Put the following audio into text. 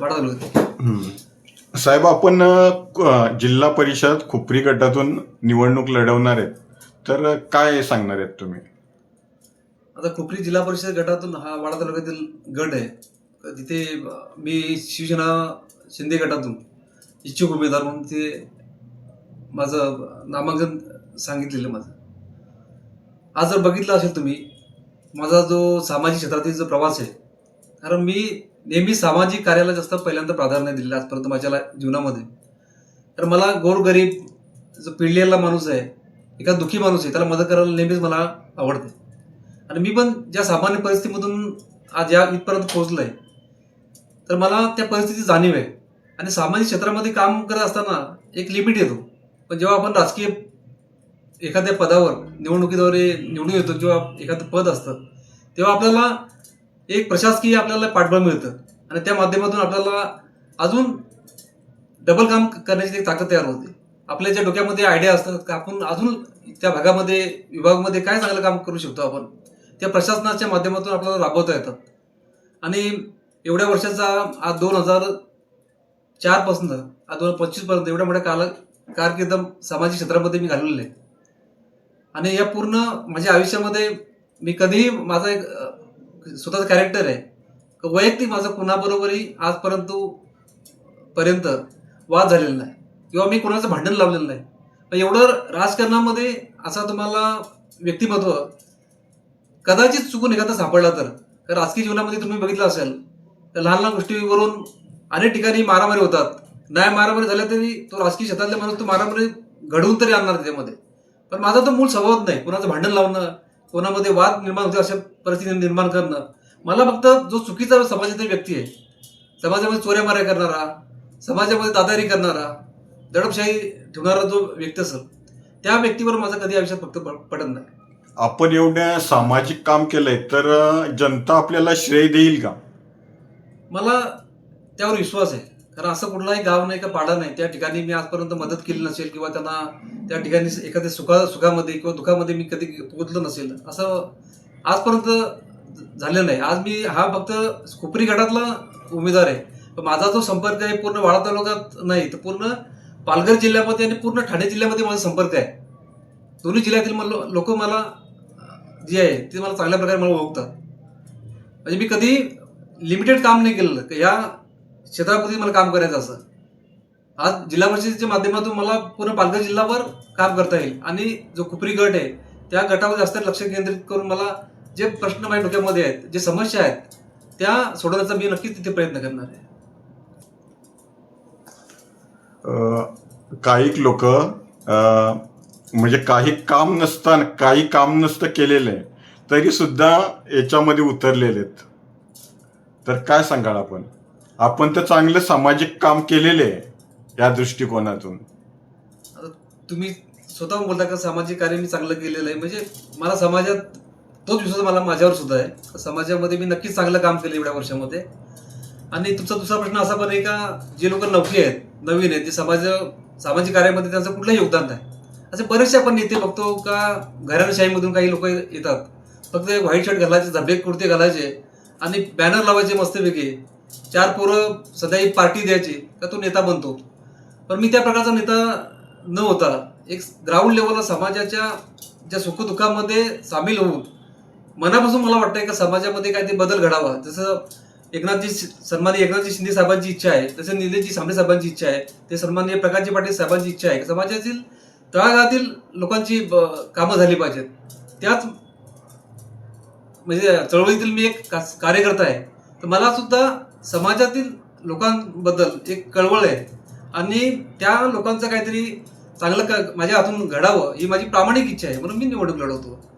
वाडा साहेब आपण जिल्हा परिषद खुपरी गटातून निवडणूक लढवणार आहेत. तर काय सांगणार आहेत तुम्ही? आता खुपरी जिल्हा परिषद गटातून हा वाडा तालुक्यातील गट आहे. तर तिथे मी शिवसेना शिंदे गटातून इच्छुक उमेदवार म्हणून ते माझं नामांकन सांगितलेलं माझं. आज जर बघितलं असेल तुम्ही माझा जो सामाजिक क्षेत्रातील जो प्रवास आहे कारण मी नेहमी सामाजिक कार्याला जास्त पहिल्यांदा प्राधान्य दिलेलं आजपर्यंत माझ्या जीवनामध्ये. तर मला गोरगरीब जो पिळलेला माणूस आहे एका दुःखी माणूस आहे त्याला मदत करायला नेहमीच मला आवडते. आणि मी पण ज्या सामान्य परिस्थितीमधून आज या इथपर्यंत पोहोचलोय तर मला त्या परिस्थितीची जाणीव आहे. आणि सामाजिक क्षेत्रामध्ये काम करत असताना एक लिमिट येतो. पण जेव्हा आपण राजकीय एखाद्या पदावर निवडणुकीद्वारे निवडून येतो किंवा एखादं पद असतं तेव्हा आपल्याला एक प्रशासकीय आपल्याला पाठबळ मिळतं. आणि त्या माध्यमातून आपल्याला अजून डबल काम करण्याची एक ताकद तयार होते. आपल्या ज्या डोक्यामध्ये आयडिया असतात का आपण अजून त्या भागामध्ये विभागामध्ये काय चांगलं काम करू शकतो आपण त्या प्रशासनाच्या माध्यमातून आपल्याला राबवता येतात आणि एवढ्या वर्षाचा आज दोन हजार चारपासून आज दोन हजार पंचवीसपर्यंत एवढ्या मोठ्या काल कारकीर्द सामाजिक क्षेत्रामध्ये मी घालवलेलं. आहे आणि या पूर्ण माझ्या आयुष्यामध्ये मी कधीही माझा एक स्वतःचं कॅरेक्टर आहे. वैयक्तिक माझं कुणाबरोबरही आजपर्यंत पर्यंत वाद झालेला नाही. किंवा मी कोणाचं भांडण लावलेलं नाही. पण एवढं राजकारणामध्ये असा तुम्हाला व्यक्तिमत्व कदाचित चुकून एखादा सापडला तर राजकीय जीवनामध्ये तुम्ही बघितलं असेल तर लहान लहान गोष्टीवरून अनेक ठिकाणी मारामारी होतात. नाही मारामारी झाल्या तरी तो राजकीय क्षेत्रातला माणूस तो मारामारी घडवून तरी आणणार त्याच्यामध्ये. पण माझा तो मूळ स्वभावच नाही. कुणाचं भांडण लावणं कोणामध्ये वाद निर्माण होते अशा परिस्थिती निर्माण करणं मला फक्त जो चुकीचा समाजातील व्यक्ती आहे समाजामध्ये चोऱ्या माऱ्या करणारा समाजामध्ये दादारी करणारा दडपशाही ठेवणारा जो व्यक्ती असेल त्या व्यक्तीवर माझं कधी आयुष्यात फक्त पडत नाही. आपण एवढ्या सामाजिक काम केलंय तर जनता आपल्याला श्रेय देईल का? मला त्यावर विश्वास आहे. कारण असं कुठलाही गाव नाही का पाडा नाही. त्या ठिकाणी मी आजपर्यंत मदत केली नसेल किंवा त्यांना त्या ठिकाणी एखाद्या सुखा सुखामध्ये किंवा दुःखामध्ये मी कधी पोहोचलो नसेल. असं आजपर्यंत झालं नाही. आज मी हा फक्त खुपरी गटातला उमेदवार आहे. पण माझा जो संपर्क आहे पूर्ण वाडा तालुक्यात नाही तर पूर्ण पालघर जिल्ह्यामध्ये आणि पूर्ण ठाणे जिल्ह्यामध्ये माझा संपर्क आहे. दोन्ही जिल्ह्यातील लोक मला जे आहे ते मला चांगल्या प्रकारे मला ओळखतात. म्हणजे मी कधी लिमिटेड काम नाही केलेलं. या क्षेत्रापुरती मला काम करायचं असं. आज जिल्हा परिषदेच्या माध्यमातून मला पूर्ण पालघर जिल्ह्यावर काम करता येईल. आणि जो खुपरी गट आहे त्या गटावर जास्त लक्ष केंद्रित करून मला जे प्रश्न माझ्या डोक्यामध्ये आहेत जे समस्या आहेत त्या सोडवण्याचा मी नक्कीच तिथे प्रयत्न करणार आहे. काही लोक म्हणजे काही काम नसताना काही काम नसतं केलेलं आहे तरी सुद्धा याच्यामध्ये उतरलेले आहेत तर काय सांगाल आपण? आपण तर चांगलं सामाजिक काम केलेले आहे या दृष्टिकोनातून. तुम्ही स्वतःहून बोलता का सामाजिक कार्य मी चांगलं केलेलं आहे? म्हणजे मला समाजात तोच विश्वास मला माझ्यावर सुद्धा आहे. समाजामध्ये मी नक्कीच चांगलं काम केलं एवढ्या वर्षामध्ये. आणि तुमचा दुसरा प्रश्न असा पण आहे का जे लोक नवखे आहेत नवीन आहेत जे समाज सामाजिक कार्यामध्ये त्यांचं कुठलंही योगदान नाही. असे बरेचसे आपण नेते बघतो का घराणेशाहीमधून काही लोक येतात. फक्त व्हाईट शर्ट घालायचे झबेक कुर्ते घालायचे आणि बॅनर लावायचे मस्तपैकी. चार पोरं सध्या एक पार्टी द्यायची का तो नेता बनतो. पण मी त्या प्रकारचा नेता न होता एक ग्राउंड लेवलला समाजाच्या ज्या सुखदुःखामध्ये सामील होऊन मनापासून मला वाटतंय का समाजामध्ये काहीतरी बदल घडावा. जसं एकनाथजी सन्मान एकनाथजी शिंदे साहेबांची इच्छा आहे तसं निलेशजी सामने साहेबांची इच्छा आहे ते सन्मान्य प्रकाशजी पाटील साहेबांची इच्छा आहे. समाजातील तळागाळातील लोकांची ब- कामं झाली पाहिजेत. त्याच म्हणजे चळवळीतील मी एक का- कार्यकर्ता आहे. तर मला सुद्धा समाजातील लोकांबद्दल एक कळवळ आहे. आणि त्या लोकांचं काहीतरी चांगलं क- माझ्या हातून घडावं ही माझी प्रामाणिक इच्छा आहे. म्हणून मी निवडणूक लढवतो.